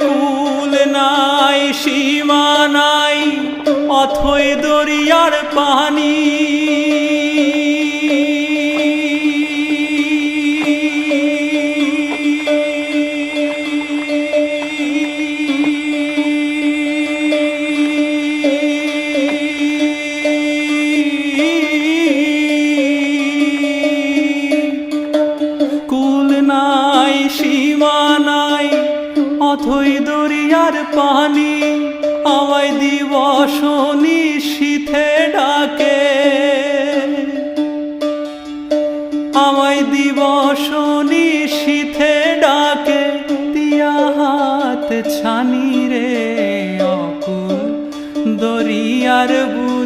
কুল নাই সীমা নাই অথই দরিয়ার পানি। অথই দরিয়ার পানি, আমায় দিবস নিশীথে ডাকে। আমায় দিবস নিশীথে ডাকে, দিয়া হাত ছানি রে অকুল দরিয়ার বুঝি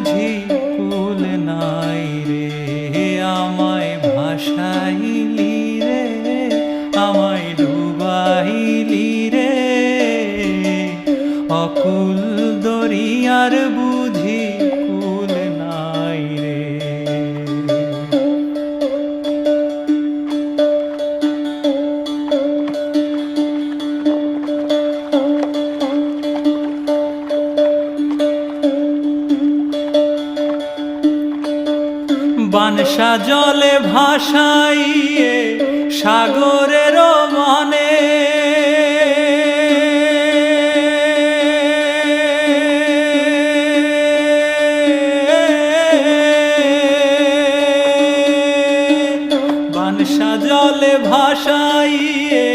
বানসা জলে ভাসাইয়ে সাগরের মানে। বানসা জলে ভাসাইয়ে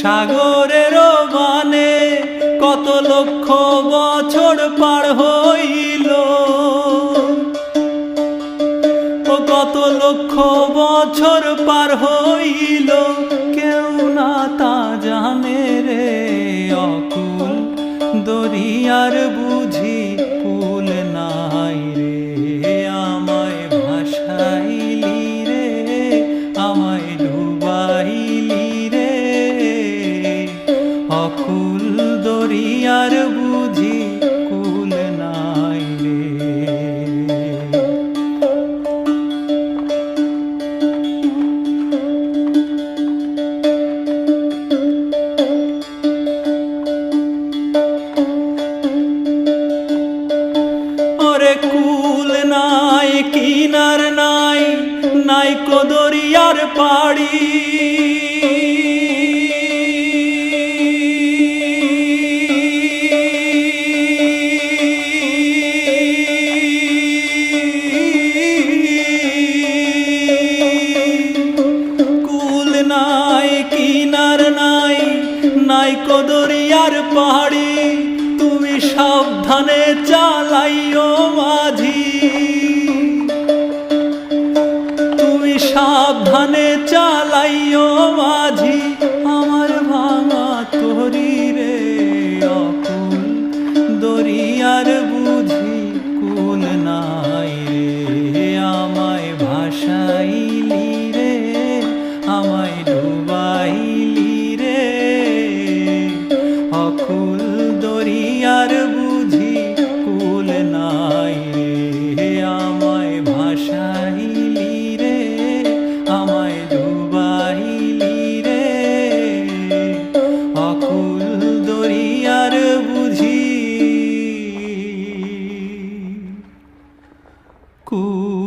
সাগরের মানে। কত লক্ষ বছর পার হইল লক্ষ বছর পার হইল, কেউ না তা জানে রে। অকুল দরিয়ার বুঝি কুল নাই রে। আমায় ভাসাইলি রে, আমায় ডুবাইলি রে। অকুল দরিয়ার বুঝি কদরিয়ার পাহাড়ি, তুমি সাবধানে চালাইও মাঝি। তুমি সাবধানে চালাইও মাঝি, আমার ভাঙা তরি রে অকুল দরিয়ার cool.